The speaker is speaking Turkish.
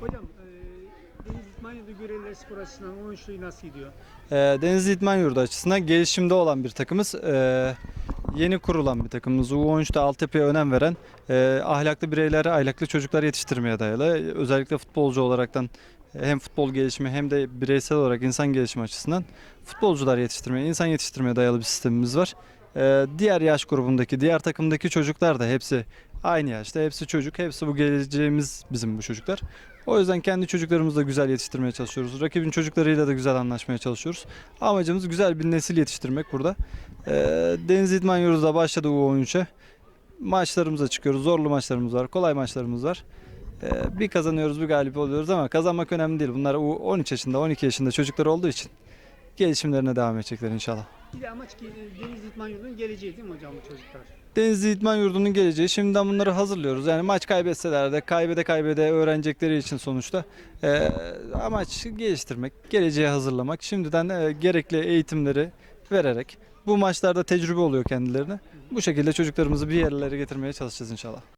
Hocam e, Deniz İtman Yurdu Görevliler Spor açısından oyunçluğu nasıl gidiyor? Denizli İdman Yurdu açısından gelişimde olan bir takımız. Ee, yeni kurulan bir takımımız. U13'te altyapıya önem veren, e, ahlaklı bireyleri, ahlaklı çocuklar yetiştirmeye dayalı. Özellikle futbolcu olaraktan hem futbol gelişimi hem de bireysel olarak insan gelişimi açısından futbolcular yetiştirmeye, insan yetiştirmeye dayalı bir sistemimiz var. Ee, diğer yaş grubundaki, diğer takımdaki çocuklar da hepsi aynı yaşta. Hepsi çocuk, hepsi bu geleceğimiz bizim bu çocuklar. O yüzden kendi çocuklarımızı da güzel yetiştirmeye çalışıyoruz. Rakibin çocuklarıyla da güzel anlaşmaya çalışıyoruz. Amacımız güzel bir nesil yetiştirmek burada. Ee, Deniz İdman Yurdu'da başladı U13'e. Maçlarımıza çıkıyoruz. Zorlu maçlarımız var, kolay maçlarımız var. Ee, bir kazanıyoruz, bir galip oluyoruz ama kazanmak önemli değil. Bunlar U13 yaşında, 12 yaşında çocuklar olduğu için gelişimlerine devam edecekler inşallah. Bir de amaç e, Deniz İtman Yurdu'nun geleceği değil mi hocam bu çocuklar? Denizli İdman Yurdu'nun geleceği. Şimdiden bunları hazırlıyoruz. Yani maç kaybetseler de kaybede kaybede öğrenecekleri için sonuçta e, amaç geliştirmek, geleceğe hazırlamak. Şimdiden e, gerekli eğitimleri vererek bu maçlarda tecrübe oluyor kendilerine. Bu şekilde çocuklarımızı bir yerlere getirmeye çalışacağız inşallah.